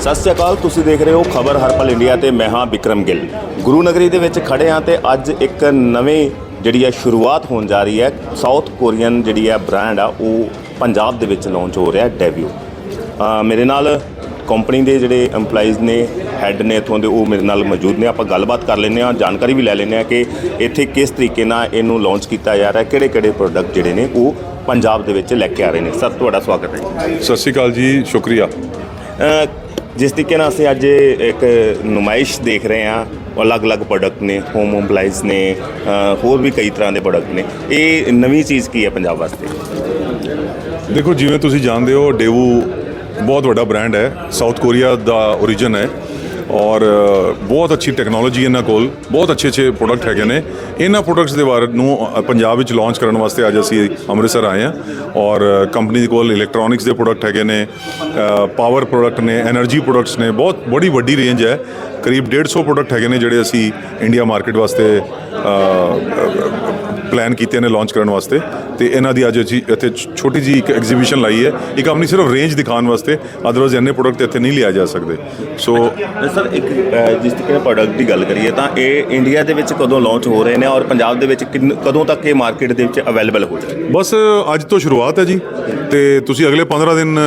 ਸਤਿ ਸ਼੍ਰੀ ਅਕਾਲ ਤੁਸੀਂ ਦੇਖ ਰਹੇ ਹੋ ਖਬਰ ਹਰਪਲ ਇੰਡੀਆ ਤੇ ਮੈਂ ਹਾਂ ਵਿਕਰਮ ਗਿੱਲ। ਗੁਰੂ ਨਗਰੀ ਦੇ ਵਿੱਚ ਖੜੇ ਹਾਂ ਤੇ ਅੱਜ ਇੱਕ ਨਵੇਂ ਜਿਹੜੀ ਹੈ ਸ਼ੁਰੂਆਤ ਹੋਣ ਜਾ ਰਹੀ ਹੈ ਸਾਊਥ ਕੋਰੀਅਨ ਜਿਹੜੀ ਹੈ ਬ੍ਰਾਂਡ ਆ ਉਹ ਪੰਜਾਬ ਦੇ ਵਿੱਚ ਲਾਂਚ ਹੋ ਰਿਹਾ ਡੈਬਿਊ ਮੇਰੇ ਨਾਲ ਕੰਪਨੀ ਦੇ ਜਿਹੜੇ EMPLOYEES ਨੇ ਹੈੱਡ ਨੇ ਇੱਥੋਂ ਦੇ ਉਹ ਮੇਰੇ ਨਾਲ ਮੌਜੂਦ ਨੇ। ਆਪਾਂ ਗੱਲਬਾਤ ਕਰ ਲੈਂਦੇ ਹਾਂ ਜਾਣਕਾਰੀ ਵੀ ਲੈ ਲੈਂਦੇ ਹਾਂ ਕਿ ਇੱਥੇ ਕਿਸ ਤਰੀਕੇ ਨਾਲ ਇਹਨੂੰ ਲਾਂਚ ਕੀਤਾ ਜਾ ਰਿਹਾ ਕਿਹੜੇ ਕਿਹੜੇ ਪ੍ਰੋਡਕਟ ਜਿਹੜੇ ਨੇ ਉਹ ਪੰਜਾਬ ਦੇ ਵਿੱਚ ਲੈ ਕੇ ਆ ਰਹੇ ਨੇ। ਸਰ ਤੁਹਾਡਾ ਸਵਾਗਤ ਹੈ। ਸਤਿ ਸ਼੍ਰੀ ਅਕਾਲ ਜੀ ਸ਼ੁਕਰੀਆ। ਜਿਸ ਤਰੀਕੇ ਨਾਲ ਅਸੀਂ ਅੱਜ ਇੱਕ ਨੁਮਾਇਸ਼ ਦੇਖ ਰਹੇ ਹਾਂ, ਅਲੱਗ-ਅਲੱਗ ਪ੍ਰੋਡਕਟ ਨੇ ਹੋਮ ਇੰਪਲਾਈਜ਼ ਨੇ ਹੋਰ ਵੀ ਕਈ ਤਰ੍ਹਾਂ ਦੇ ਪ੍ਰੋਡਕਟ ਨੇ। ਇਹ ਨਵੀਂ ਚੀਜ਼ ਕੀ ਹੈ ਪੰਜਾਬ ਵਾਸਤੇ? ਦੇਖੋ, ਜਿਵੇਂ ਤੁਸੀਂ ਜਾਣਦੇ ਹੋ, ਡੇਵੂ ਬਹੁਤ ਵੱਡਾ ਬ੍ਰਾਂਡ ਹੈ ਸਾਊਥ ਕੋਰੀਆ ਦਾ origin ਹੈ। ਔਰ ਬਹੁਤ ਅੱਛੀ ਟੈਕਨੋਲੋਜੀ ਇਹਨਾਂ ਕੋਲ, ਬਹੁਤ ਅੱਛੇ ਅੱਛੇ ਪ੍ਰੋਡਕਟ ਹੈਗੇ ਨੇ। ਇਹਨਾਂ ਪ੍ਰੋਡਕਟਸ ਦੇ ਬਾਰੇ ਨੂੰ ਪੰਜਾਬ ਵਿੱਚ ਲਾਂਚ ਕਰਨ ਵਾਸਤੇ ਅੱਜ ਅਸੀਂ ਅੰਮ੍ਰਿਤਸਰ ਆਏ ਹਾਂ। ਔਰ ਕੰਪਨੀ ਦੇ ਕੋਲ ਇਲੈਕਟ੍ਰੋਨਿਕਸ ਦੇ ਪ੍ਰੋਡਕਟ ਹੈਗੇ ਨੇ ਪਾਵਰ ਪ੍ਰੋਡਕਟ ਨੇ એનર્ਜੀ ਪ੍ਰੋਡਕਟਸ ਨੇ, ਬਹੁਤ ਬੜੀ ਵੱਡੀ ਰੇਂਜ ਹੈ। ਕਰੀਬ 150 ਪ੍ਰੋਡਕਟ ਹੈਗੇ ਨੇ ਜਿਹੜੇ ਅਸੀਂ ਇੰਡੀਆ ਮਾਰਕੀਟ ਵਾਸਤੇ ਪਲਾਨ ਕੀਤੇ ਨੇ ਲਾਂਚ ਕਰਨ ਵਾਸਤੇ ਤੇ ਇਹਨਾਂ ਦੀ ਅੱਜ ਅਸੀਂ ਇੱਥੇ ਛੋਟੀ ਜੀ ਇੱਕ ਐਗਜ਼ੀਬਿਸ਼ਨ ਲਾਈ ਹੈ। ਇੱਕ ਆਪਣੀ ਸਿਰਫ ਰੇਂਜ ਦਿਖਾਉਣ ਵਾਸਤੇ ਅਦਰਵਾਇਜ਼ ਇੰਨੇ ਪ੍ਰੋਡਕਟ ਇੱਥੇ ਨਹੀਂ ਲਿਆ ਜਾ ਸਕਦੇ। ਸੋ ਸਰ ਇੱਕ ਜਿਸ ਤਰੀਕੇ ਨਾਲ ਪ੍ਰੋਡਕਟ ਦੀ ਗੱਲ ਕਰੀਏ ਤਾਂ ਇਹ ਇੰਡੀਆ ਦੇ ਵਿੱਚ ਕਦੋਂ ਲਾਂਚ ਹੋ ਰਹੇ ਨੇ ਔਰ ਪੰਜਾਬ ਦੇ ਵਿੱਚ ਕਦੋਂ ਤੱਕ ਇਹ ਮਾਰਕੀਟ ਦੇ ਵਿੱਚ ਅਵੇਲੇਬਲ ਹੋ ਜਾਣਗੇ ਬਸ ਅੱਜ ਤੋਂ ਸ਼ੁਰੂਆਤ ਹੈ ਜੀ ਤੇ ਤੁਸੀਂ ਅਗਲੇ 15 ਦਿਨ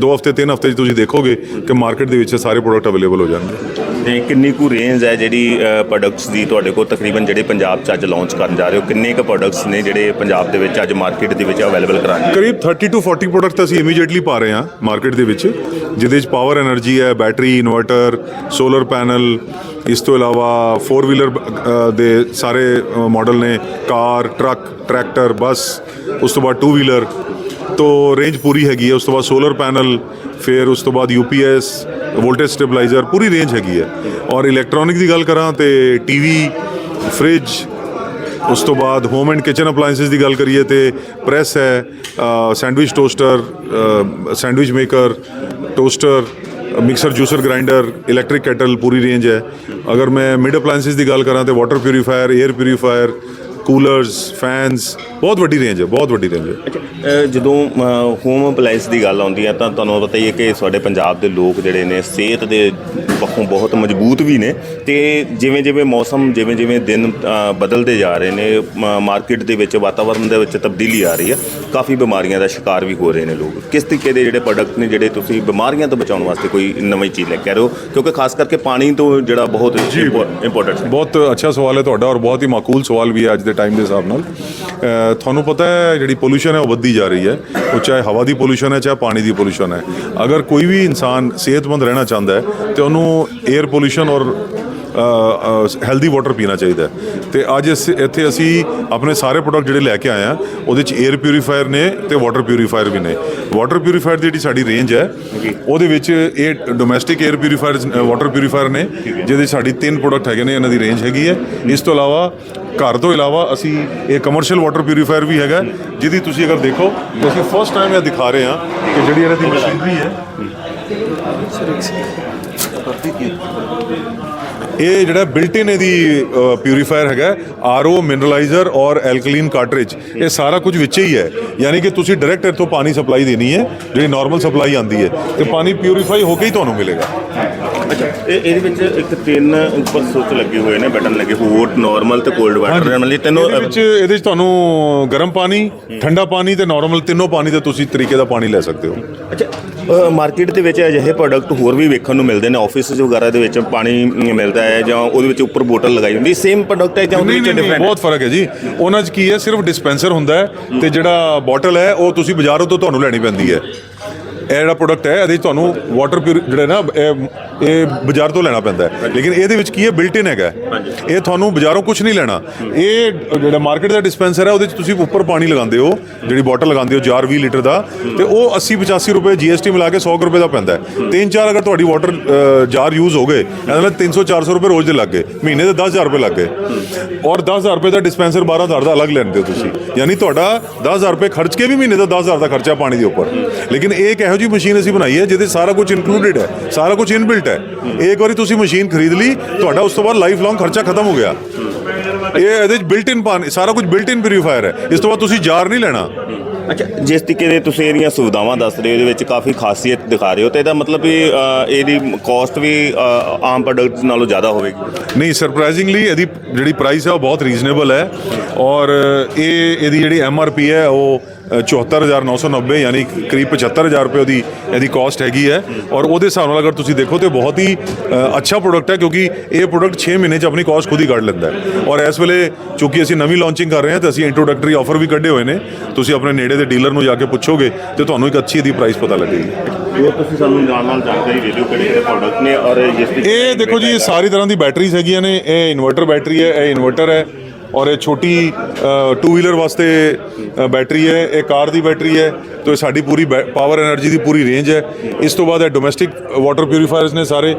2 ਹਫ਼ਤੇ 3 ਹਫ਼ਤੇ 'ਚ ਤੁਸੀਂ ਦੇਖੋਗੇ ਕਿ ਮਾਰਕੀਟ ਦੇ ਵਿੱਚ ਸਾਰੇ ਪ੍ਰੋਡਕਟ ਅਵੇਲੇਬਲ ਹੋ ਜਾਣਗੇ। ਤੇ ਕਿੰਨੀ ਕੁ ਰੇਂਜ ਹੈ ਜਿਹੜੀ ਪ੍ਰੋਡਕਟਸ ਦੀ ਤੁਹਾਡੇ ਕੋਲ, ਤਕਰੀਬਨ ਜਿਹੜੇ ਪੰਜਾਬ 'ਚ ਅੱਜ ਲਾਂਚ ਕਰਨ ਜਾ ਰਹੇ ਹੋ, ਕਿੰਨੇ ਕੁ ਪ੍ਰੋਡਕਟਸ ਨੇ ਜਿਹੜੇ ਪੰਜਾਬ ਦੇ ਵਿੱਚ ਅੱਜ ਮਾਰਕੀਟ ਦੇ ਵਿੱਚ ਅਵੇਲੇਬਲ ਕਰਾਂਗੇ ਕਰੀਬ 30 ਟੂ 40 ਪ੍ਰੋਡਕਟ ਅਸੀਂ ਇਮੀਡੀਏਟਲੀ ਪਾ ਰਹੇ ਹਾਂ ਮਾਰਕੀਟ ਦੇ ਵਿੱਚ, ਜਿਹਦੇ ਵਿੱਚ ਪਾਵਰ એનર્ਜੀ ਹੈ ਬੈਟਰੀ ਇਨਵਰਟਰ ਸੋਲਰ ਪੈਨਲ ਇਸ ਤੋਂ ਇਲਾਵਾ 4 ਵੀਲਰ ਦੇ ਸਾਰੇ ਮਾਡਲ ਨੇ, ਕਾਰ ਟਰੱਕ ਟਰੈਕਟਰ ਬੱਸ ਉਸ ਤੋਂ ਬਾਅਦ 2 ਵੀਲਰ ਤੋਂ ਰੇਂਜ ਪੂਰੀ ਹੈਗੀ ਹੈ, ਉਸ ਤੋਂ ਬਾਅਦ ਸੋਲਰ ਪੈਨਲ ਫਿਰ ਉਸ ਤੋਂ ਬਾਅਦ ਯੂਪੀਐਸ ਵੋਲਟੇਜ ਸਟੇਬਲਾਈਜ਼ਰ ਪੂਰੀ ਰੇਂਜ ਹੈਗੀ ਹੈ। ਔਰ ਇਲੈਕਟ੍ਰੋਨਿਕ ਦੀ ਗੱਲ ਕਰਾਂ ਤੇ ਟੀਵੀ ਫ੍ਰਿਜ ਉਸ ਤੋਂ ਬਾਅਦ ਹੋਮ ਐਂਡ ਕਿਚਨ ਅਪਲਾਈਐਂਸਸ ਦੀ ਗੱਲ ਕਰੀਏ ਤੇ ਪ੍ਰੈਸ ਹੈ sandwich toaster sandwich maker toaster mixer juicer grinder electric kettle ਪੂਰੀ ਰੇਂਜ ਹੈ। ਅਗਰ ਮੈਂ ਮਿਡ ਅਪਲਾਈਐਂਸਸ ਦੀ ਗੱਲ ਕਰਾਂ ਤੇ water purifier air purifier coolers fans ਬਹੁਤ ਵੱਡੀ ਰੇਂਜ ਹੈ ਬਹੁਤ ਵੱਡੀ ਰੇਂਜ ਹੈ। ਜਦੋਂ ਹੋਮ ਅਪਲਾਈਸ ਦੀ ਗੱਲ ਆਉਂਦੀ ਹੈ ਤਾਂ ਤੁਹਾਨੂੰ ਪਤਾ ਹੀ ਹੈ ਕਿ ਸਾਡੇ ਪੰਜਾਬ ਦੇ ਲੋਕ ਜਿਹੜੇ ਨੇ ਸਿਹਤ ਦੇ ਪੱਖੋਂ ਬਹੁਤ ਮਜ਼ਬੂਤ ਵੀ ਨੇ ਤੇ ਜਿਵੇਂ ਜਿਵੇਂ ਮੌਸਮ ਜਿਵੇਂ ਜਿਵੇਂ ਦਿਨ ਬਦਲਦੇ ਜਾ ਰਹੇ ਨੇ ਮਾਰਕੀਟ ਦੇ ਵਿੱਚ ਵਾਤਾਵਰਣ ਦੇ ਵਿੱਚ ਤਬਦੀਲੀ ਆ ਰਹੀ ਹੈ ਕਾਫੀ ਬਿਮਾਰੀਆਂ ਦਾ ਸ਼ਿਕਾਰ ਵੀ ਹੋ ਰਹੇ ਨੇ ਲੋਕ। ਕਿਸ ਤਰੀਕੇ ਦੇ ਜਿਹੜੇ ਪ੍ਰੋਡਕਟ ਨੇ ਜਿਹੜੇ ਤੁਸੀਂ ਬਿਮਾਰੀਆਂ ਤੋਂ ਬਚਾਉਣ ਵਾਸਤੇ ਕੋਈ ਨਵੀਂ ਚੀਜ਼ ਲੈ ਕੇ ਆ ਰਹੇ ਹੋ? ਕਿਉਂਕਿ ਖਾਸ ਕਰਕੇ ਪਾਣੀ ਤੋਂ ਜਿਹੜਾ ਬਹੁਤ ਇੰਪੋਰਟੈਂਟ ਬਹੁਤ ਅੱਛਾ ਸਵਾਲ ਹੈ ਤੁਹਾਡਾ ਔਰ ਬਹੁਤ ਹੀ ਮਾਕੂਲ ਸਵਾਲ ਵੀ ਹੈ ਅੱਜ ਦੇ ਟਾਈਮ ਦੇ ਹਿਸਾਬ ਨਾਲ। ਤੁਹਾਨੂੰ ਪਤਾ ਹੈ ਜਿਹੜੀ ਪੋਲੂਸ਼ਨ ਹੈ ਉਹ ਵੱਧਦੀ ਜਾ ਰਹੀ ਹੈ। ਉਹ ਚਾਹੇ ਹਵਾ ਦੀ ਪੋਲੂਸ਼ਨ ਹੈ, ਚਾਹੇ ਪਾਣੀ ਦੀ ਪੋਲੂਸ਼ਨ ਹੈ। ਅਗਰ ਕੋਈ ਵੀ ਇਨਸਾਨ ਸਿਹਤਮੰਦ ਰਹਿਣਾ ਚਾਹੁੰਦਾ ਹੈ, ਤੇ ਉਹਨੂੰ 에ਅਰ ਪੋਲੂਸ਼ਨ ਔਰ ਹੈਲਦੀ ਵਾਟਰ ਪੀਣਾ ਚਾਹੀਦਾ। ਤੇ ਅੱਜ ਇਸ ਇੱਥੇ ਅਸੀਂ ਆਪਣੇ ਸਾਰੇ ਪ੍ਰੋਡਕਟ ਜਿਹੜੇ ਲੈ ਕੇ ਆਏ ਆ ਉਹਦੇ ਚ 에ਅਰ ਪਿਊਰੀਫਾਇਰ ਨੇ ਤੇ ਵਾਟਰ ਪਿਊਰੀਫਾਇਰ ਵੀ ਨੇ। ਵਾਟਰ ਪਿਊਰੀਫਾਇਰ ਦੀ ਜਿਹੜੀ ਸਾਡੀ ਰੇਂਜ ਹੈ ਉਹਦੇ ਵਿੱਚ ਇਹ domestic air purifier water purifier ਨੇ ਜਿਹਦੇ ਸਾਡੀ ਤਿੰਨ ਪ੍ਰੋਡਕਟ ਹੈਗੇ ਨੇ ਇਹਨਾਂ ਦੀ ਰੇਂਜ ਹੈਗੀ ਹੈ। ਇਸ ਤੋਂ ਇਲਾਵਾ ਘਰ ਤੋਂ ਇਲਾਵਾ ਅਸੀਂ ਇਹ ਕਮਰਸ਼ੀਅਲ ਵਾਟਰ ਪਿਊਰੀਫਾਇਰ ਵੀ ਹੈਗਾ ਜਿਹਦੀ ਤੁਸੀਂ ਅਗਰ ਦੇਖੋ ਤੇ ਅਸੀਂ ਫਸਟ ਟਾਈਮ ਇਹ ਦਿਖਾ ਰਹੇ ਹਾਂ ਕਿ ਜਿਹੜੀ ਇਹਨਾਂ ਦੀ ਮਸ਼ੀਨਰੀ ਹੈ? ਇਹ ਜਿਹੜਾ ਬਿਲਟ ਇਨ ਇਹਦੀ ਪਿਊਰੀਫਾਇਰ ਹੈਗਾ ਆਰਓ ਮਿਨਰਲਾਈਜ਼ਰ ਔਰ ਐਲਕਲੀਨ ਕਾਰਟ੍ਰਿਜ ਇਹ ਸਾਰਾ ਕੁਝ ਵਿੱਚ ਹੀ ਹੈ। ਯਾਨੀ ਕਿ ਤੁਸੀਂ ਡਾਇਰੈਕਟ ਇੱਥੋਂ ਪਾਣੀ ਸਪਲਾਈ ਦੇਣੀ ਹੈ, ਜਿਹੜੀ ਨਾਰਮਲ ਸਪਲਾਈ ਆਂਦੀ ਹੈ। ਤੇ ਪਾਣੀ ਪਿਊਰੀਫਾਈ ਹੋ ਕੇ ਹੀ ਤੁਹਾਨੂੰ ਮਿਲੇਗਾ। ਅੱਛਾ ਇਹ ਇਹਦੇ ਵਿੱਚ ਇੱਕ ਤਿੰਨ ਉੱਪਰ ਸੁੱਚ ਲੱਗੇ ਹੋਏ ਨੇ ਬਟਨ ਲੱਗੇ ਹੋਟ ਨਾਰਮਲ ਤੇ ਕੋਲਡ ਵਾਟਰ ਨਾਰਮਲੀ ਤਿੰਨੋਂ ਇਹਦੇ ਵਿੱਚ ਇਹਦੇ ਵਿੱਚ ਤੁਹਾਨੂੰ ਗਰਮ ਪਾਣੀ ਠੰਡਾ ਪਾਣੀ ਤੇ ਨਾਰਮਲ ਤਿੰਨੋਂ ਪਾਣੀ ਦੇ ਤੁਸੀਂ ਤਰੀਕੇ ਦਾ ਪਾਣੀ ਲੈ ਸਕਦੇ ਹੋ। ਅੱਛਾ ਮਾਰਕੀਟ ਦੇ ਵਿੱਚ ਅਜਿਹੇ ਪ੍ਰੋਡਕਟ ਹੋਰ ਵੀ ਵੇਖਣ ਨੂੰ ਮਿਲਦੇ ਨੇ ਆਫਿਸ ਵਗੈਰਾ ਦੇ ਵਿੱਚ ਪਾਣੀ ਮਿਲਦਾ ਹੈ ਜਾਂ ਉਹਦੇ ਵਿੱਚ ਉੱਪਰ ਬੋਤਲ ਲਗਾਈ ਹੁੰਦੀ ਸੇਮ ਪ੍ਰੋਡਕਟ ਹੈ ਜਾਂ ਉਹਦੇ ਵਿੱਚ ਡਿਫਰੈਂਟ ਬਹੁਤ ਫ਼ਰਕ ਹੈ ਜੀ। ਉਹਨਾਂ 'ਚ ਕੀ ਹੈ ਸਿਰਫ ਡਿਸਪੈਂਸਰ ਹੁੰਦਾ ਹੈ ਤੇ ਜਿਹੜਾ ਬੋਟਲ ਹੈ ਉਹ ਤੁਸੀਂ ਬਾਜ਼ਾਰੋਂ ਤੋਂ ਤੁਹਾਨੂੰ ਲੈਣੀ ਪੈਂਦੀ ਹੈ। ਇਹ ਜਿਹੜਾ ਪ੍ਰੋਡਕਟ ਹੈ, ਇਹਦੇ 'ਚ ਤੁਹਾਨੂੰ ਵਾਟਰ ਪਿਊਰ ਜਿਹੜਾ ਨਾ, ਇਹ ਇਹ ਬਾਜ਼ਾਰ ਤੋਂ ਲੈਣਾ ਪੈਂਦਾ ਹੈ। ਲੇਕਿਨ ਇਹਦੇ ਵਿੱਚ ਕੀ ਹੈ? ਬਿਲਟ ਇਨ ਹੈਗਾ ਇਹ ਤੁਹਾਨੂੰ ਬਾਜ਼ਾਰੋਂ ਕੁਝ ਨਹੀਂ ਲੈਣਾ। ਇਹ ਜਿਹੜਾ ਮਾਰਕੀਟ ਦਾ ਡਿਸਪੈਂਸਰ ਹੈ, ਉਹਦੇ 'ਚ ਤੁਸੀਂ ਉੱਪਰ ਪਾਣੀ ਲਗਾਉਂਦੇ ਹੋ, ਜਿਹੜੀ ਬੋਟਲ ਲਗਾਉਂਦੇ ਹੋ ਜਾਰ 20 ਲੀਟਰ ਦਾ, ਤੇ ਉਹ 80 85 ਰੁਪਏ ਜੀਐਸਟੀ ਮਿਲਾ ਕੇ 100 ਰੁਪਏ ਦਾ ਪੈਂਦਾ ਹੈ। ਤਿੰਨ ਚਾਰ ਅਗਰ ਤੁਹਾਡੀ ਵਾਟਰ ਜਾਰ ਯੂਜ਼ ਹੋ ਗਏ, ਇਹਦੇ ਨਾਲ 300 400 ਰੁਪਏ ਰੋਜ਼ ਦੇ ਲੱਗ ਗਏ। ਮਹੀਨੇ ਦੇ 10000 ਰੁਪਏ ਲੱਗ ਗਏ। ਔਰ 10000 ਰੁਪਏ ਦਾ ਡਿਸਪੈਂਸਰ 12000 ਦਾ ਅਲੱਗ ਲੈਂਦੇ ਹੋ ਤੁਸੀਂ। ਯਾਨੀ ਤੁਹਾਡਾ 10000 ਰੁਪਏ ਖਰਚ ਕੇ ਵੀ ਮਹੀਨੇ ਦਾ 10000 ਦਾ ਖਰਚਾ ਪਾਣੀ ਦੇ ਉੱਪਰ। ਲੇਕਿਨ ਇਹ ਇੱਕ ਇਹੋ ਜਿਹੀ ਮਸ਼ੀਨ ਅਸੀਂ ਬਣਾਈ ਹੈ ਜਿਹਦੇ ਸਾਰਾ ਕੁਝ ਇਨਕਲੂਡਡ ਹੈ ਸਾਰਾ ਕੁਝ ਇਨਬਿਲਟ ਹੈ। ਇੱਕ ਵਾਰੀ ਤੁਸੀਂ ਮਸ਼ੀਨ ਖਰੀਦ ਲਈ ਤੁਹਾਡਾ ਉਸ ਤੋਂ ਬਾਅਦ ਲਾਈਫ ਲੌਂਗ ਖਰਚਾ ਖਤਮ ਹੋ ਗਿਆ। ਇਹ ਇਹਦੇ 'ਚ ਬਿਲਟ ਇਨ ਪਾਣੀ ਸਾਰਾ ਕੁਝ ਬਿਲਟ ਇਨ ਪਿਊਰੀਫਾਇਰ ਹੈ। ਇਸ ਤੋਂ ਬਾਅਦ ਤੁਸੀਂ ਜਾਰ ਨਹੀਂ ਲੈਣਾ। ਅੱਛਾ ਜਿਸ ਤਰੀਕੇ ਦੇ ਤੁਸੀਂ ਇਹਦੀਆਂ ਸੁਵਿਧਾਵਾਂ ਦੱਸ ਰਹੇ ਹੋ ਇਹਦੇ ਵਿੱਚ ਕਾਫੀ ਖਾਸੀਅਤ ਦਿਖਾ ਰਹੇ ਹੋ ਤੇ ਇਹਦਾ ਮਤਲਬ ਵੀ ਅ, ਇਹਦੀ ਕਾਸਟ ਵੀ ਆਮ ਪ੍ਰੋਡਕਟਸ ਨਾਲੋਂ ਜ਼ਿਆਦਾ ਹੋਵੇਗੀ। ਨਹੀਂ ਸਰਪ੍ਰਾਈਜ਼ਿੰਗਲੀ ਇਹਦੀ ਜਿਹੜੀ ਪ੍ਰਾਈਸ ਹੈ ਉਹ ਬਹੁਤ ਰੀਜ਼ਨੇਬਲ ਹੈ। ਔਰ ਇਹ ਇਹਦੀ ਜਿਹੜੀ ਐਮ ਆਰ ਪੀ ਹੈ ਉਹ 74990 ਯਾਨੀ ਕਰੀਬ 75000 ਰੁਪਏ ਉਹਦੀ ਇਹਦੀ ਕਾਸਟ ਹੈਗੀ ਹੈ ਔਰ ਉਹਦੇ ਹਿਸਾਬ ਨਾਲ ਅਗਰ ਤੁਸੀਂ ਦੇਖੋ ਤੇ ਬਹੁਤ ਹੀ ਅੱਛਾ ਪ੍ਰੋਡਕਟ ਹੈ ਕਿਉਂਕਿ ਇਹ ਪ੍ਰੋਡਕਟ 6 ਮਹੀਨੇ 'ਚ ਆਪਣੀ ਕਾਸਟ ਖੁਦ ਹੀ ਕੱਢ ਲੈਂਦਾ ਹੈ। ਔਰ ਇਸ ਵੇਲੇ ਚੂੰਕਿ ਅਸੀਂ ਨਵੀਂ ਲਾਂਚਿੰਗ ਕਰ ਰਹੇ ਹਾਂ ਤਾਂ ਅਸੀਂ ਇੰਟਰੋਡਕਟਰੀ ਆਫਰ ਵੀ ਕੱਢੇ ਹੋਏ ਨੇ। ਤੁਸੀਂ ਆਪਣੇ ਨੇੜੇ ਦੇ ਡੀਲਰ ਨੂੰ ਜਾ ਕੇ ਪੁੱਛੋਗੇ ਤੇ ਤੁਹਾਨੂੰ ਇੱਕ ਅੱਛੀ ਇਹਦੀ ਪ੍ਰਾਈਸ ਪਤਾ ਲੱਗੇਗੀ। ਜੋ ਤੁਸੀਂ ਸਾਨੂੰ ਨਾਲ ਨਾਲ ਜਾਣਕਾਰੀ ਦੇ ਦਿਓ ਕਿਹੜੇ ਪ੍ਰੋਡਕਟ ਨੇ ਔਰ ਜਿਸ ਇਹ ਦੇਖੋ ਜੀ ਸਾਰੀ ਤਰ੍ਹਾਂ ਦੀ ਬੈਟਰੀਜ਼ ਹੈਗੀਆਂ ਨੇ ਇਹ ਇਨਵਰਟਰ ਬੈਟਰੀ ਹੈ ਇਹ ਇਨਵਰਟਰ ਹੈ ਔਰ ਇਹ ਛੋਟੀ ਟੂ ਵੀਲਰ ਵਾਸਤੇ ਬੈਟਰੀ ਹੈ, ਇਹ ਕਾਰ ਦੀ ਬੈਟਰੀ ਹੈ, ਤੋਂ ਇਹ ਸਾਡੀ ਪੂਰੀ ਪਾਵਰ એનર્ਜੀ ਦੀ ਪੂਰੀ ਰੇਂਜ ਹੈ। ਇਸ ਤੋਂ ਬਾਅਦ ਇਹ ਡੋਮੈਸਟਿਕ ਵਾਟਰ ਪਿਊਰੀਫਾਇਰਸ ਨੇ ਸਾਰੇ।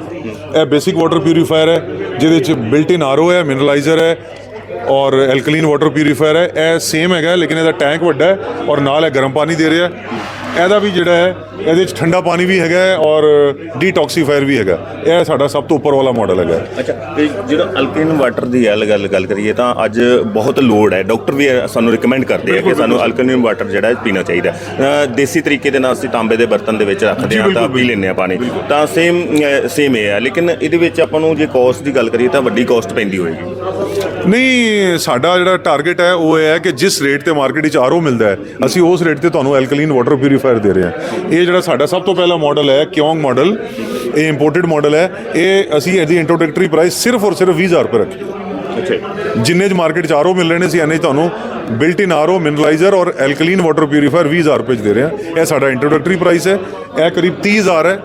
ਇਹ ਬੇਸਿਕ ਵਾਟਰ ਪਿਊਰੀਫਾਇਰ ਹੈ, ਜਿਹਦੇ ਵਿੱਚ ਬਿਲਟ ਇਨ ਆਰਓ ਹੈ ਮਿਨਰਲਾਈਜ਼ਰ ਹੈ, ਔਰ ਐਲਕਲੀਨ ਵਾਟਰ ਪਿਊਰੀਫਾਇਰ ਹੈ। ਇਹ ਸੇਮ ਹੈਗਾ, ਲੇਕਿਨ ਇਹਦਾ ਟੈਂਕ ਵੱਡਾ ਹੈ, ਔਰ ਨਾਲ ਇਹ ਗਰਮ ਪਾਣੀ ਦੇ ਰਿਹਾ ਇਹਦਾ ਵੀ ਜਿਹੜਾ ਹੈ ਇਹਦੇ ਵਿੱਚ ਠੰਡਾ ਪਾਣੀ ਵੀ ਹੈਗਾ ਹੈ ਔਰ ਡੀਟੌਕਸੀਫਾਇਰ ਵੀ ਹੈਗਾ ਇਹ ਸਾਡਾ ਸਭ ਤੋਂ ਉੱਪਰ ਵਾਲਾ ਮਾਡਲ ਹੈਗਾ ਅੱਛਾ ਇਹ ਜਿਹੜਾ ਅਲਕਲੀਨ ਵਾਟਰ ਦੀ ਗੱਲ ਗੱਲ ਗੱਲ ਕਰੀਏ ਤਾਂ ਅੱਜ ਬਹੁਤ ਲੋੜ ਹੈ। ਡਾਕਟਰ ਵੀ ਸਾਨੂੰ ਰეკਮੈਂਡ ਕਰਦੇ ਆ ਕਿ ਸਾਨੂੰ ਅਲਕਲੀਨ ਵਾਟਰ ਜਿਹੜਾ ਹੈ ਪੀਣਾ ਚਾਹੀਦਾ ਦੇਸੀ ਤਰੀਕੇ ਦੇ ਨਾਲ ਅਸੀਂ ਤਾਂਬੇ ਦੇ ਬਰਤਨ ਦੇ ਵਿੱਚ ਰੱਖਦੇ ਹਾਂ ਤਾਂ ਪੀ ਲੈਂਦੇ ਆ ਪਾਣੀ। ਤਾਂ ਸੇਮ ਸੇਮ ਇਹ ਹੈ। ਲੇਕਿਨ ਇਹਦੇ ਵਿੱਚ ਆਪਾਂ ਨੂੰ ਜੇ ਕਾਸਟ ਦੀ ਗੱਲ ਕਰੀਏ ਤਾਂ ਵੱਡੀ ਕਾਸਟ ਪੈਂਦੀ ਹੋਏਗੀ। ਨਹੀਂ ਸਾਡਾ ਜਿਹੜਾ ਟਾਰਗੇਟ ਹੈ ਉਹ ਇਹ ਹੈ ਕਿ ਜਿਸ ਰੇਟ ਤੇ ਮਾਰਕੀਟ ਵਿੱਚ ਆਰਓ ਮਿਲਦਾ ਹੈ ਅਸੀਂ ਉਸ ਰੇਟ ਤੇ ਤੁਹਾਨੂੰ ਐਲਕਲੀਨ ਵਾਟਰ ਪਿਊਰੀਫਾਇਰ ਦੇ ਰਹੇ ਹਾਂ। ਇਹ ਜਿਹੜਾ ਸਾਡਾ ਸਭ ਤੋਂ ਪਹਿਲਾ ਮਾਡਲ ਹੈ ਕਿਉਂਗ ਮਾਡਲ ਇਹ ਇੰਪੋਰਟਡ ਮਾਡਲ ਹੈ। ਇਹ ਅਸੀਂ ਇਹਦੀ ਇੰਟਰੋਡਕਟਰੀ ਪ੍ਰਾਈਸ ਸਿਰਫ ਔਰ ਸਿਰਫ 20000 ਰੁਪਏ ਰੱਖੀ। ਹੈ ਅੱਛਾ ਜਿੰਨੇ ਚ ਮਾਰਕੀਟ ਚ ਆਰਓ ਮਿਲ ਰਹੇ ਨੇ ਸੀ ਐਨੇ ਤੁਹਾਨੂੰ ਬਿਲਟ ਇਨ ਆਰਓ ਮਿਨਰਲਾਈਜ਼ਰ ਔਰ ਐਲਕਲੀਨ ਵਾਟਰ ਪਿਊਰੀਫਾਇਰ 20000 ਰੁਪਏ ਚ ਦੇ ਰਹੇ ਹਾਂ। ਇਹ ਸਾਡਾ ਇੰਟਰੋਡਕਟਰੀ ਪ੍ਰਾਈਸ ਹੈ। ਇਹ ਕਰੀਬ 30000 ਹੈ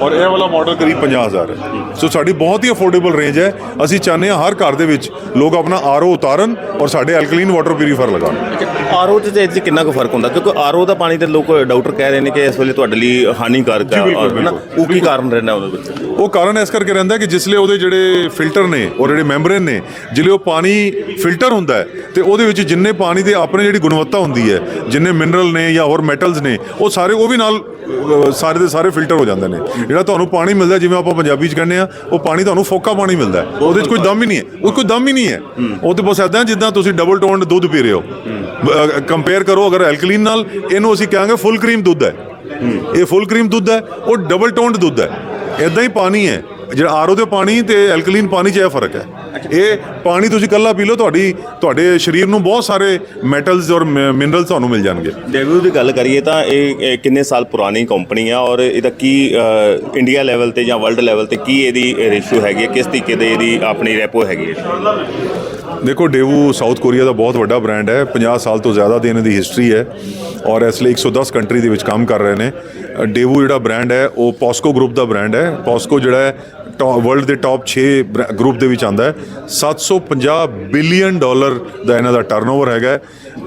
ਔਰ ਇਹ ਵਾਲਾ ਮਾਡਲ ਕਰੀਬ 50000 ਹੈ। ਸੋ ਸਾਡੀ ਬਹੁਤ ਹੀ ਅਫੋਰਡੇਬਲ ਰੇਂਜ ਹੈ। ਅਸੀਂ ਚਾਹੁੰਦੇ ਹਾਂ ਹਰ ਘਰ ਦੇ ਵਿੱਚ ਲੋਕ ਆਪਣਾ ਆਰਓ ਉਤਾਰਨ ਔਰ ਸਾਡੇ ਐਲਕਲੀਨ ਵਾਟਰ ਪਿਊਰੀਫਾਇਰ ਲਗਾਉਣ। ਆਰਓ ਤੇ ਇਹਦੇ 'ਚ ਕਿੰਨਾ ਕੁ ਫ਼ਰਕ ਹੁੰਦਾ? ਕਿਉਂਕਿ ਆਰਓ ਦਾ ਪਾਣੀ ਤੇ ਲੋਕ ਡਾਕਟਰ ਕਹਿ ਰਹੇ ਨੇ ਕਿ ਇਸ ਵੇਲੇ ਤੁਹਾਡੇ ਲਈ ਹਾਨੀਕਾਰਕ ਹੈ ਔਰ ਨਾ। ਉਹ ਕੀ ਕਾਰਨ ਰਹਿੰਦਾ ਉਹਦੇ ਵਿੱਚ? ਉਹ ਕਾਰਨ ਇਸ ਕਰਕੇ ਰਹਿੰਦਾ ਕਿ ਜਿਸਲੇ ਉਹਦੇ ਜਿਹੜੇ ਫਿਲਟਰ ਨੇ ਔਰ ਜਿਹੜੇ ਮੈਂਬਰੇਨ ਨੇ ਜਿਲੇ ਉਹ ਪਾਣੀ ਫਿਲਟਰ ਹੁੰਦਾ ਹੈ ਤੇ ਉਹਦੇ ਵਿੱਚ ਜਿੰਨੇ ਪਾਣੀ ਦੇ ਆਪਣੇ ਜਿਹੜੀ ਗੁਣਵੱਤਾ ਹੁੰਦੀ ਹੈ ਜਿੰਨੇ ਮਿਨਰਲ ਨੇ ਜਾਂ ਹੋਰ ਮੈਟਲਸ ਨੇ ਉਹ ਸਾਰੇ ਉਹ ਵੀ ਨਾਲ ਸਾਰੇ ਦੇ ਸਾਰੇ ਫਿਲਟਰ ਹੋ ਜਾਂਦੇ ਨੇ। ਜਿਹੜਾ ਤੁਹਾਨੂੰ ਪਾਣੀ ਮਿਲਦਾ ਜਿਵੇਂ ਆਪਾਂ ਪੰਜਾਬੀ ਚ ਕਹਿੰਦੇ ਆ ਉਹ ਪਾਣੀ ਤੁਹਾਨੂੰ ਫੋਕਾ ਪਾਣੀ ਮਿਲਦਾ ਉਹਦੇ ਚ ਕੋਈ ਦਮ ਹੀ ਨਹੀਂ ਹੈ। ਉਹ ਕੋਈ ਦਮ ਹੀ ਨਹੀਂ ਹੈ। ਉਹ ਤੇ ਬਸ ਐਦਾਂ ਜਿੱਦਾਂ ਤੁਸੀਂ ਡਬਲ ਟੋਨਡ ਦੁੱਧ ਪੀ ਰਹੇ ਹੋ। ਕੰਪੇਅਰ ਕਰੋ ਅਗਰ ਐਲਕਲੀਨ ਨਾਲ ਇਹਨੂੰ ਅਸੀਂ ਕਹਾਂਗੇ ਫੁੱਲ ਕਰੀਮ ਦੁੱਧ ਹੈ। ਇਹ ਫੁੱਲ ਕਰੀਮ ਦੁੱਧ ਹੈ ਉਹ ਡਬਲ ਟੋਨਡ ਦੁੱਧ ਹੈ। ਇਦਾਂ ਹੀ ਪਾਣੀ ਹੈ। ਜਿਹੜਾ ਆਰਓ ਦੇ ਪਾਣੀ ਤੇ ਐਲਕਲੀਨ ਪਾਣੀ 'ਚ ਇਹ ਫ਼ਰਕ ਹੈ। ਇਹ ਪਾਣੀ ਤੁਸੀਂ ਕੱਲਾ ਪੀ ਲਓ ਤੁਹਾਡੀ ਤੁਹਾਡੇ ਸਰੀਰ ਨੂੰ ਬਹੁਤ ਸਾਰੇ ਮੈਟਲਸ ਔਰ ਮਿਨਰਲਸ ਤੁਹਾਨੂੰ ਮਿਲ ਜਾਣਗੇ। ਡੈਵਿਊ ਦੀ ਗੱਲ ਕਰੀਏ ਤਾਂ ਇਹ ਕਿੰਨੇ ਸਾਲ ਪੁਰਾਣੀ ਕੰਪਨੀ ਆ ਔਰ ਇਹਦਾ ਕੀ ਇੰਡੀਆ ਲੈਵਲ ਤੇ ਜਾਂ ਵਰਲਡ ਲੈਵਲ ਤੇ ਕੀ ਇਹਦੀ ਰੇਸ਼ੋ ਹੈਗੀ ਹੈ? ਕਿਸ ਤਰੀਕੇ ਦੇ ਇਹਦੀ ਆਪਣੀ ਰੈਪੋ ਹੈਗੀ ਹੈ? ਦੇਖੋ ਡੇਵੂ ਸਾਊਥ ਕੋਰੀਆ ਦਾ ਬਹੁਤ ਵੱਡਾ ਬ੍ਰਾਂਡ ਹੈ। 50 ਸਾਲ ਤੋਂ ਜ਼ਿਆਦਾ ਦੀ ਇਹਨਾਂ ਦੀ ਹਿਸਟਰੀ ਹੈ ਔਰ ਇਸ ਲਈ 110 ਕੰਟਰੀ ਦੇ ਵਿੱਚ ਕੰਮ ਕਰ ਰਹੇ ਨੇ। ਡੇਵੂ ਜਿਹੜਾ ਬ੍ਰਾਂਡ ਹੈ ਉਹ ਪੋਸਕੋ ਗਰੁੱਪ ਦਾ ਬ੍ਰਾਂਡ ਹੈ। ਪੋਸਕੋ ਜਿਹੜਾ ਹੈ ਵਰਲਡ ਦੇ ਟਾਪ 6 ਗਰੁੱਪ ਦੇ ਵਿੱਚ ਆਂਦਾ ਹੈ। 750 ਬਿਲੀਅਨ ਡਾਲਰ ਦਾ ਇਹਨਾਂ ਦਾ ਟਰਨਓਵਰ ਹੈਗਾ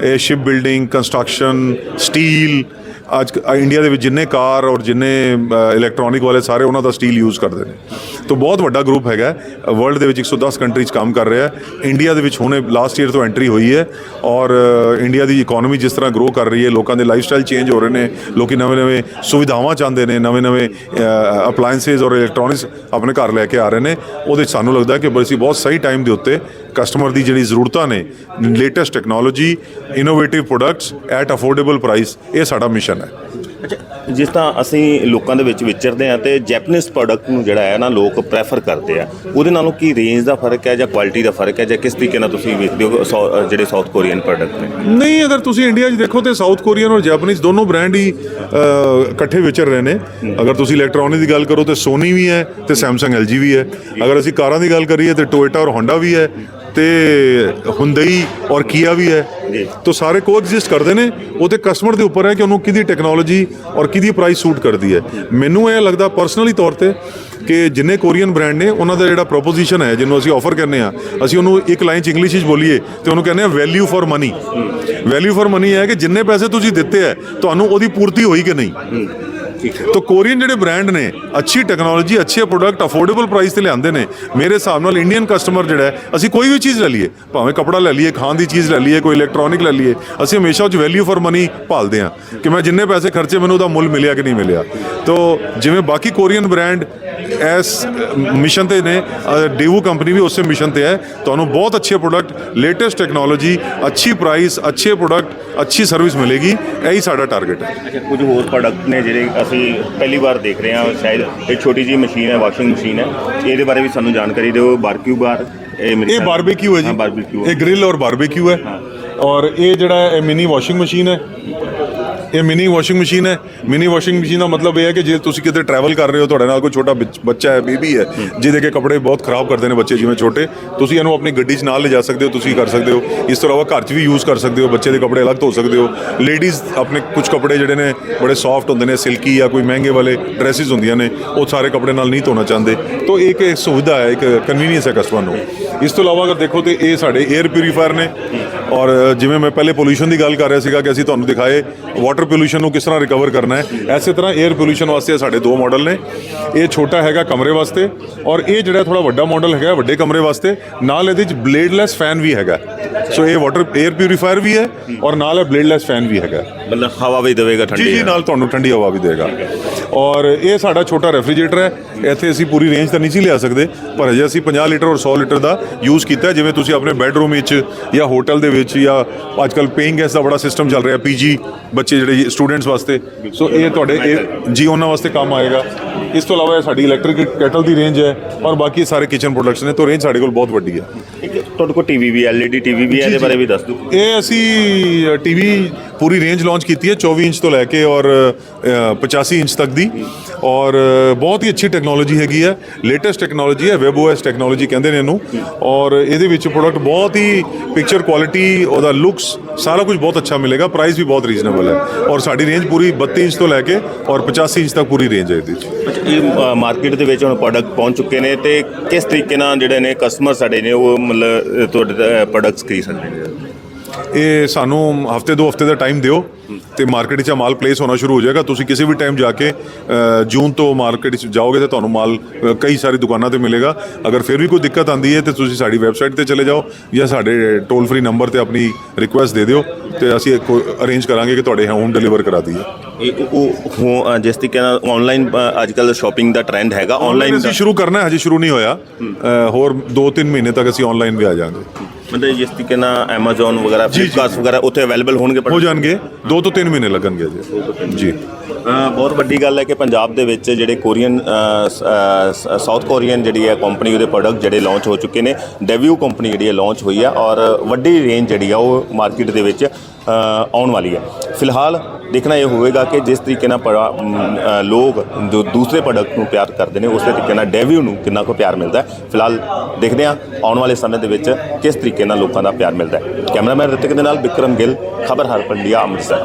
ਇਹ ਸ਼ਿਪ ਬਿਲਡਿੰਗ ਕੰਸਟਰਕਸ਼ਨ ਸਟੀਲ ਅੱਜ ਇੰਡੀਆ ਦੇ ਵਿੱਚ ਜਿੰਨੇ ਕਾਰ ਔਰ ਜਿੰਨੇ ਇਲੈਕਟ੍ਰੋਨਿਕ ਵਾਲੇ ਸਾਰੇ ਉਹਨਾਂ ਦਾ ਸਟੀਲ ਯੂਜ਼ ਕਰਦੇ ਨੇ। ਤੋਂ ਬਹੁਤ ਵੱਡਾ ਗਰੁੱਪ ਹੈਗਾ ਵਰਲਡ ਦੇ ਵਿੱਚ 110 ਕੰਟਰੀ 'ਚ ਕੰਮ ਕਰ ਰਿਹਾ ਇੰਡੀਆ ਦੇ ਵਿੱਚ ਹੁਣੇ ਲਾਸਟ ਈਅਰ ਤੋਂ ਐਂਟਰੀ ਹੋਈ ਹੈ ਔਰ ਇੰਡੀਆ ਦੀ ਇਕਨੋਮੀ ਜਿਸ ਤਰ੍ਹਾਂ ਗਰੋ ਕਰ ਰਹੀ ਹੈ, ਲੋਕਾਂ ਦੇ ਲਾਈਫ ਸਟਾਈਲ ਚੇਂਜ ਹੋ ਰਹੇ ਨੇ, ਲੋਕੀ ਨਵੇਂ-ਨਵੇਂ ਸੁਵਿਧਾਵਾਂ ਚਾਹੁੰਦੇ ਨੇ ਨਵੇਂ-ਨਵੇਂ ਅਪਲਾਈਐਂਸਸ ਔਰ ਇਲੈਕਟ੍ਰੋਨਿਕਸ ਆਪਣੇ ਘਰ ਲੈ ਕੇ ਆ ਰਹੇ ਨੇ। ਉਹਦੇ 'ਚ ਸਾਨੂੰ ਲੱਗਦਾ ਕਿ ਅਸੀਂ ਬਹੁਤ ਸਹੀ ਟਾਈਮ ਦੇ ਉੱਤੇ ਕਸਟਮਰ ਦੀ ਜਿਹੜੀ ਜ਼ਰੂਰਤਾਂ ਨੇ latest technology innovative products at affordable price ਇਹ ਸਾਡਾ ਮਿਸ਼ਨ ਹੈ। ਅੱਛਾ ਜਿਸ ਤਰ੍ਹਾਂ ਅਸੀਂ ਲੋਕਾਂ ਦੇ ਵਿੱਚ ਵਿਚਰਦੇ ਆ ਤੇ ਜੈਪਨੀਜ਼ ਪ੍ਰੋਡਕਟ ਨੂੰ ਜਿਹੜਾ ਹੈ ਨਾ ਲੋਕ ਪ੍ਰੈਫਰ ਕਰਦੇ ਆ। ਉਹਦੇ ਨਾਲੋਂ ਕੀ ਰੇਂਜ ਦਾ ਫ਼ਰਕ ਹੈ ਜਾਂ ਕੁਆਲਿਟੀ ਦਾ ਫ਼ਰਕ ਹੈ ਜਾਂ ਕਿਸ ਤਰੀਕੇ ਨਾਲ ਤੁਸੀਂ ਵੇਖਦੇ ਹੋ ਜਿਹੜੇ ਸਾਊਥ ਕੋਰੀਅਨ ਪ੍ਰੋਡਕਟ ਨੇ? ਨਹੀਂ ਅਗਰ ਤੁਸੀਂ ਇੰਡੀਆ 'ਚ ਦੇਖੋ ਤੇ ਸਾਊਥ ਕੋਰੀਅਨ ਔਰ ਜਾਪਾਨੀਜ਼ ਦੋਨੋਂ ਬ੍ਰਾਂਡ ਹੀ ਇਕੱਠੇ ਵਿਚਰ ਰਹੇ ਨੇ। ਅਗਰ ਤੁਸੀਂ ਇਲੈਕਟ੍ਰੋਨਿਕ ਦੀ ਗੱਲ ਕਰੋ ਤੇ ਸੋਨੀ ਵੀ ਹੈ ਤੇ ਸੈਮਸੰਗ ਐਲਜੀ ਵੀ ਹੈ। ਅਗਰ ਅਸੀਂ ਕਾਰਾਂ ਦੀ ਗੱਲ ਕਰੀਏ ਤੇ ਟੋਇਟਾ ਔਰ ਹੋਂਡਾ ਵੀ ਹੈ ਤੇ ਹੁੰਦਈ ਔਰ ਕੀਆ ਵੀ ਹੈ। ਜੀ। ਤੋ ਸਾਰੇ ਕੋਐਗਜ਼ਿਸਟ ਕਰਦੇ ਨੇ। ਉਹ ਤੇ ਕਸਟਮਰ ਦੇ ਉੱਪਰ ਹੈ ਕਿ ਉਹਨੂੰ ਕਿਹਦੀ ਟੈਕਨੋਲੋਜੀ ਔਰ ਕਿਹਦੀ ਪ੍ਰਾਈਸ ਸੂਟ ਕਰਦੀ ਹੈ। ਮੈਨੂੰ ਇਹ ਲੱਗਦਾ ਪਰਸਨਲੀ ਤੌਰ ਤੇ ਕਿ ਜਿੰਨੇ ਕੋਰੀਅਨ ਬ੍ਰਾਂਡ ਨੇ ਉਹਨਾਂ ਦਾ ਜਿਹੜਾ ਪ੍ਰੋਪੋਜੀਸ਼ਨ ਹੈ ਜਿਹਨੂੰ ਅਸੀਂ ਆਫਰ ਕਰਨੇ ਆ ਅਸੀਂ ਉਹਨੂੰ ਇੱਕ ਲਾਈਨ ਚ ਇੰਗਲਿਸ਼ ਵਿੱਚ ਬੋਲੀਏ ਤੇ ਉਹਨੂੰ ਕਹਿੰਦੇ ਆ value for money value for money ਹੈ ਕਿ ਜਿੰਨੇ ਪੈਸੇ ਤੁਸੀਂ ਦਿੱਤੇ ਹੈ ਤੁਹਾਨੂੰ ਉਹਦੀ ਪੂਰਤੀ ਹੋਈ ਕਿ ਨਹੀਂ? ਠੀਕ ਹੈ। ਤੋ ਕੋਰੀਅਨ ਜਿਹੜੇ ਬ੍ਰਾਂਡ ਨੇ, ਅੱਛੀ ਟੈਕਨੋਲੋਜੀ ਅੱਛੇ ਪ੍ਰੋਡਕਟ ਅਫੋਰਡੇਬਲ ਪ੍ਰਾਈਸ ਤੇ ਲਿਆਉਂਦੇ ਨੇ, ਮੇਰੇ ਹਿਸਾਬ ਨਾਲ ਇੰਡੀਅਨ ਕਸਟਮਰ ਜਿਹੜਾ ਅਸੀਂ ਕੋਈ ਵੀ ਚੀਜ਼ ਲੈ ਲਈਏ, ਭਾਵੇਂ ਕਪੜਾ ਲੈ ਲਈਏ, ਖਾਣ ਦੀ ਚੀਜ਼ ਲੈ ਲਈਏ, ਕੋਈ ਇਲੈਕਟ੍ਰੋਨਿਕ ਲੈ ਲਈਏ, ਅਸੀਂ ਹਮੇਸ਼ਾ ਉਹ 'ਚ ਵੈਲਿਊ ਫॉर ਮਨੀ ਭਾਲਦੇ ਹਾਂ ਕਿ ਮੈਂ ਜਿੰਨੇ ਪੈਸੇ ਖਰਚੇ ਮੈਨੂੰ ਉਹਦਾ ਮੁੱਲ ਮਿਲਿਆ ਕਿ ਨਹੀਂ ਮਿਲਿਆ। ਤੋ ਜਿਵੇਂ ਬਾਕੀ ਕੋਰੀਅਨ ਬ੍ਰਾਂਡ ਇਸ ਮਿਸ਼ਨ ਤੇ ਨੇ ਡੇਵੂ ਕੰਪਨੀ ਵੀ ਉਸੇ ਮਿਸ਼ਨ ਤੇ ਹੈ। ਤੁਹਾਨੂੰ ਬਹੁਤ ਅੱਛੇ ਪ੍ਰੋਡਕਟ ਲੇਟੈਸਟ ਟੈਕਨੋਲੋਜੀ ਅੱਛੀ ਪ੍ਰਾਈਸ ਅੱਛੇ ਪ੍ਰੋਡਕਟ ਅੱਛੀ ਸਰਵਿਸ ਮਿਲੇਗੀ। ਇਹੀ ਸਾਡਾ ਟਾਰਗੇਟ ਹੈ। ਅੱਛਾ ਕੁਝ ਹੋਰ ਪ੍ਰੋਡਕਟ ਨੇ ਜਿਹੜੇ ਅਸੀਂ ਪਹਿਲੀ ਵਾਰ ਦੇਖ ਰਹੇ ਹਾਂ ਸ਼ਾਇਦ ਇਹ ਛੋਟੀ ਜੀ ਮਸ਼ੀਨ ਹੈ ਵਾਸ਼ਿੰਗ ਮਸ਼ੀਨ ਹੈ। ਇਹਦੇ ਬਾਰੇ ਵੀ ਸਾਨੂੰ ਜਾਣਕਾਰੀ ਦਿਓ ਬਾਰਕਿਊ ਬਾਰ ਇਹ ਬਾਰਬੀਕਿਊ ਹੈ ਜੀ। ਬਾਰਬੀਕਿਊ ਇਹ ਗ੍ਰਿਲ ਔਰ ਬਾਰਬੀਕਿਊ ਹੈ। ਔਰ ਇਹ ਜਿਹੜਾ ਮਿਨੀ ਵਾਸ਼ਿੰਗ ਮਸ਼ੀਨ ਹੈ। ਇਹ ਮਿਨੀ ਵਾਸ਼ਿੰਗ ਮਸ਼ੀਨ ਹੈ। ਮਿਨੀ ਵਾਸ਼ਿੰਗ ਮਸ਼ੀਨ ਦਾ ਮਤਲਬ ਇਹ ਹੈ ਕਿ ਜੇ ਤੁਸੀਂ ਕਿਤੇ ਟਰੈਵਲ ਕਰ ਰਹੇ ਹੋ, ਤੁਹਾਡੇ ਨਾਲ ਕੋਈ ਛੋਟਾ ਬੱਚ- ਬੱਚਾ ਹੈ, ਬੇਬੀ ਹੈ, ਜਿਹਦੇ ਕੇ ਕੱਪੜੇ ਬਹੁਤ ਖਰਾਬ ਕਰਦੇ ਨੇ ਬੱਚੇ ਜਿਵੇਂ ਛੋਟੇ, ਤੁਸੀਂ ਇਹਨੂੰ ਆਪਣੀ ਗੱਡੀ 'ਚ ਨਾਲ ਲਿਜਾ ਸਕਦੇ ਹੋ, ਤੁਸੀਂ ਕਰ ਸਕਦੇ ਹੋ। ਇਸ ਤੋਂ ਇਲਾਵਾ ਘਰ 'ਚ ਵੀ ਯੂਜ਼ ਕਰ ਸਕਦੇ ਹੋ, ਬੱਚੇ ਦੇ ਕੱਪੜੇ ਅਲੱਗ ਧੋ ਸਕਦੇ ਹੋ। ਲੇਡੀਜ਼ ਆਪਣੇ ਕੁਝ ਕੱਪੜੇ ਜਿਹੜੇ ਨੇ, ਬੜੇ ਸੌਫਟ ਹੁੰਦੇ ਨੇ ਸਿਲਕੀ ਜਾਂ ਕੋਈ ਮਹਿੰਗੇ ਵਾਲੇ ਡਰੈਸਿਸ ਹੁੰਦੀਆਂ ਨੇ, ਉਹ ਸਾਰੇ ਕੱਪੜੇ ਨਾਲ ਨਹੀਂ ਧੋਣਾ ਚਾਹੁੰਦੇ। ਤਾਂ ਇਹ ਇੱਕ ਸੁਵਿਧਾ ਹੈ, ਇੱਕ ਕਨਵੀਨੀਅੰਸ ਹੈ ਕਸਟਮਰ ਨੂੰ। ਇਸ ਤੋਂ ਇਲਾਵਾ ਅਗਰ ਦੇਖੋ ਤੇ ਇਹ ਸਾਡੇ 에ਅਰ ਪਿਊਰੀਫਾਇਰ ਨੇ। ਔਰ ਜਿਵੇਂ ਮੈਂ ਪਹਿਲੇ ਪੋਲੂਸ਼ਨ ਦੀ ਗੱਲ ਕਰ ਰਿਹਾ ਸੀਗਾ ਕਿ ਅਸੀਂ ਤੁਹਾਨੂੰ ਦਿਖਾਏ ਵਾਟਰ ਪੋਲੂਸ਼ਨ ਨੂੰ ਕਿਸ ਤਰ੍ਹਾਂ ਰਿਕਵਰ ਕਰਨਾ ਹੈ ਐਸੇ ਤਰ੍ਹਾਂ 에ਅਰ ਪੋਲੂਸ਼ਨ ਵਾਸਤੇ ਸਾਡੇ ਦੋ ਮਾਡਲ ਨੇ। ਇਹ ਛੋਟਾ ਹੈਗਾ ਕਮਰੇ ਵਾਸਤੇ ਔਰ ਇਹ ਜਿਹੜਾ ਥੋੜਾ ਵੱਡਾ ਮਾਡਲ ਹੈਗਾ ਵੱਡੇ ਕਮਰੇ ਵਾਸਤੇ ਨਾਲ ਇਹਦੇ ਵਿੱਚ ਬਲੇਡਲੈਸ ਫੈਨ ਵੀ ਹੈਗਾ। ਸੋ ਇਹ ਵਾਟਰ 에ਅਰ ਪਿਊਰੀਫਾਇਰ ਵੀ ਹੈ ਔਰ ਨਾਲ ਇਹ ਬਲੇਡਲੈਸ ਫੈਨ ਵੀ ਹੈਗਾ। ਮਤਲਬ ਹਵਾ ਵੀ ਦੇਵੇਗਾ ਠੰਡੀ ਜੀ ਜੀ ਨਾਲ ਤੁਹਾਨੂੰ ਠੰਡੀ ਹਵਾ ਵੀ ਦੇਗਾ। ਔਰ ਇਹ ਸਾਡਾ ਛੋਟਾ ਰੈਫਰੀਜਰੇਟਰ ਹੈ। ਇੱਥੇ ਅਸੀਂ ਪੂਰੀ ਰੇਂਜ ਤਾਂ ਨਹੀਂ ਸੀ ਲਿਆ ਸਕਦੇ ਪਰ ਹਜੇ ਅਸੀਂ 50 ਲੀਟਰ ਔਰ 100 ਲੀਟਰ ਦਾ ਯੂਜ਼ ਕੀਤਾ। ਜਿਵੇਂ ਤੁਸੀਂ ਆਪਣੇ ਬੈੱਡਰੂਮ ਵਿੱਚ ਜਾਂ ਹੋਟਲ ਦੇ ਵਿੱਚ ਜਾਂ ਅੱਜਕੱਲ ਪੇਇੰਗ ਗੈਸ ਦਾ ਬੜਾ ਸਿਸਟਮ ਚੱਲ ਰਿਹਾ ਪੀਜੀ ਬੱਚੇ ਜਿਹੜੇ ਸਟੂਡੈਂਟਸ ਵਾਸਤੇ। ਸੋ ਇਹ ਤੁਹਾਡੇ ਜੀ ਉਹਨਾਂ ਵਾਸਤੇ ਕੰਮ ਆਏਗਾ। ਇਸ ਤੋਂ ਇਲਾਵਾ ਸਾਡੀ ਇਲੈਕਟ੍ਰਿਕ ਕੈਟਲ ਦੀ ਰੇਂਜ ਹੈ ਔਰ ਬਾਕੀ ਸਾਰੇ ਕਿਚਨ ਪ੍ਰੋਡਕਟਸ ਨੇ ਤਾਂ ਰੇਂਜ ਸਾਡੇ ਕੋਲ ਬਹੁਤ ਵੱਡੀ ਹੈ। ਤੁਹਾਡੇ ਕੋਲ ਟੀਵੀ ਵੀ ਐਲਈਡੀ ਟੀਵੀ ਵੀ ਹੈ ਇਹਦੇ ਬਾਰੇ ਵੀ ਦੱਸ ਦਿਓ। ਇਹ ਅਸੀਂ ਟੀਵੀ ਪੂਰੀ ਰੇਂਜ ਲਾਂਚ ਕੀਤੀ ਹੈ 24 ਇੰਚ ਤੋਂ ਲੈ ਕੇ ਔਰ ਅ, 85 ਇੰਚ ਤੱਕ ਦੀ। ਔਰ ਬਹੁਤ ਹੀ ਅੱਛੀ ਟੈਕਨੋਲੋਜੀ ਹੈਗੀ ਹੈ। ਲੇਟੈਸਟ ਟੈਕਨੋਲੋਜੀ ਹੈ ਵੈਬ OS ਟੈਕਨੋਲੋਜੀ ਕਹਿੰਦੇ ਨੇ ਇਹਨੂੰ। ਔਰ ਇਹਦੇ ਵਿੱਚ ਪ੍ਰੋਡਕਟ ਬਹੁਤ ਹੀ ਪਿਕਚਰ ਕੁਆਲਿਟੀ ਉਹਦਾ ਲੁੱਕਸ ਸਾਰਾ ਕੁਝ ਬਹੁਤ ਅੱਛਾ ਮਿਲੇਗਾ। ਪ੍ਰਾਈਸ ਵੀ ਬਹੁਤ ਰੀਜ਼ਨੇਬਲ ਹੈ। ਔਰ ਸਾਡੀ ਰੇਂਜ ਪੂਰੀ 32 ਇੰਚ ਤੋਂ ਲੈ ਕੇ ਔਰ 85 ਇੰਚ ਤੱਕ ਪੂਰੀ ਰੇਂਜ ਹੈ ਇਹਦੇ ਵਿੱਚ। ਅੱਛਾ ਇਹ ਮਾਰਕੀਟ ਦੇ ਵਿੱਚ ਹੁਣ ਪ੍ਰੋਡਕਟ ਪਹੁੰਚ ਚੁੱਕੇ ਨੇ ਤੇ ਕਿਸ ਤਰੀਕੇ ਨਾਲ ਜਿਹੜੇ ਨੇ ਕਸਟਮਰ ਸਾਡੇ ਨੇ ਉਹ ਮਤਲਬ ਤੁਹਾਡੇ ਪ੍ਰੋਡਕਟਸ ਖਰੀਦ ਸਕਦੇ ਨੇ? ਇਹ ਸਾਨੂੰ ਹਫ਼ਤੇ ਦੋ ਹਫ਼ਤੇ ਦਾ ਟਾਈਮ ਦਿਓ। ਤੇ ਮਾਰਕੀਟ 'ਚ ਮਾਲ ਪਲੇਸ ਹੋਣਾ ਸ਼ੁਰੂ ਹੋ ਜਾਏਗਾ। ਤੁਸੀਂ ਕਿਸੇ ਵੀ ਟਾਈਮ ਜਾ ਕੇ ਜੂਨ ਤੋਂ ਮਾਰਕੀਟ 'ਚ ਜਾਓਗੇ ਤੇ ਤੁਹਾਨੂੰ ਮਾਲ ਕਈ ਸਾਰੀ ਦੁਕਾਨਾਂ ਤੇ ਮਿਲੇਗਾ। ਅਗਰ ਫਿਰ ਵੀ ਕੋਈ ਦਿੱਕਤ ਆਂਦੀ ਹੈ ਤੇ ਤੁਸੀਂ ਸਾਡੀ ਵੈਬਸਾਈਟ ਤੇ ਚਲੇ ਜਾਓ ਜਾਂ ਸਾਡੇ ਟੋਲ ਫ੍ਰੀ ਨੰਬਰ ਤੇ ਆਪਣੀ ਰਿਕੁਐਸਟ ਦੇ ਦਿਓ ਤੇ ਅਸੀਂ ਅਰੇਂਜ ਕਰਾਂਗੇ ਕਿ ਤੁਹਾਡੇ ਹੋਮ ਡਿਲੀਵਰ ਕਰਾ ਦਈਏ। ਇਹ ਉਹ ਜਿਸ ਤਰੀਕੇ ਨਾਲ ਆਨਲਾਈਨ ਅੱਜ ਕੱਲ ਸ਼ਾਪਿੰਗ ਦਾ ਟ੍ਰੈਂਡ ਹੈਗਾ ਆਨਲਾਈਨ ਅਸੀਂ ਸ਼ੁਰੂ ਕਰਨਾ ਹੈ ਹਜੇ ਸ਼ੁਰੂ ਨਹੀਂ ਹੋਇਆ। ਹੋਰ 2-3 ਮਹੀਨੇ ਤੱਕ ਅਸੀਂ ਆਨਲਾਈਨ ਵੀ ਆ ਜਾਾਂਗੇ ਮਤਲਬ ਜਿਸ ਤਰੀਕੇ ਨਾਲ Amazon ਵਗੈਰਾ। Flipkart ਵਗੈਰਾ ਉੱਥੇ ਅਵੇਲੇਬਲ ਹੋਣਗੇ ਹੋ? ਜਾਣਗੇ। 2 ਤੋਂ 3 ਮਹੀਨੇ ਲੱਗਣਗੇ ਜੀ। ਜੀ ਅ, ਬਹੁਤ ਵੱਡੀ ਗੱਲ ਹੈ ਕਿ ਪੰਜਾਬ ਦੇ ਵਿੱਚ ਜਿਹੜੇ ਕੋਰੀਅਨ ਸਾਊਥ ਕੋਰੀਅਨ ਜਿਹੜੀ ਹੈ ਕੰਪਨੀ ਉਹਦੇ ਪ੍ਰੋਡਕਟ ਜਿਹੜੇ ਲਾਂਚ ਹੋ ਚੁੱਕੇ ਨੇ। ਡੈਵਿਊ ਕੰਪਨੀ ਜਿਹੜੀ ਹੈ ਲਾਂਚ ਹੋਈ ਹੈ ਔਰ ਵੱਡੀ ਰੇਂਜ ਜਿਹੜੀ ਆ ਉਹ ਮਾਰਕੀਟ ਦੇ ਵਿੱਚ ਅ, ਆਉਣ ਵਾਲੀ ਹੈ। ਫਿਲਹਾਲ ਦੇਖਣਾ ਇਹ ਹੋਵੇਗਾ ਕਿ ਜਿਸ ਤਰੀਕੇ ਨਾਲ ਪੜਾ- ਲੋਕ ਜੋ ਦੂਸਰੇ ਪ੍ਰੋਡਕਟ ਨੂੰ ਪਿਆਰ ਕਰਦੇ ਨੇ, ਉਸੇ ਤਰੀਕੇ ਨਾਲ ਡੈਵਿਊ ਨੂੰ ਕਿੰਨਾ ਕੁ ਪਿਆਰ ਮਿਲਦਾ ਹੈ। ਫਿਲਹਾਲ ਦੇਖਦੇ ਹਾਂ ਆਉਣ ਵਾਲੇ ਸਮੇਂ ਦੇ ਵਿੱਚ ਕਿਸ ਤਰੀਕੇ ਨਾਲ ਲੋਕਾਂ ਦਾ ਪਿਆਰ ਮਿਲਦਾ ਹੈ। ਕੈਮਰਾਮੈਨ ਰਿਤਿਕ ਦੇ ਨਾਲ ਵਿਕਰਮ ਗਿੱਲ, ਖਬਰ ਹਰ ਪੰਡਿਆ, ਅੰਮ੍ਰਿਤਸਰ।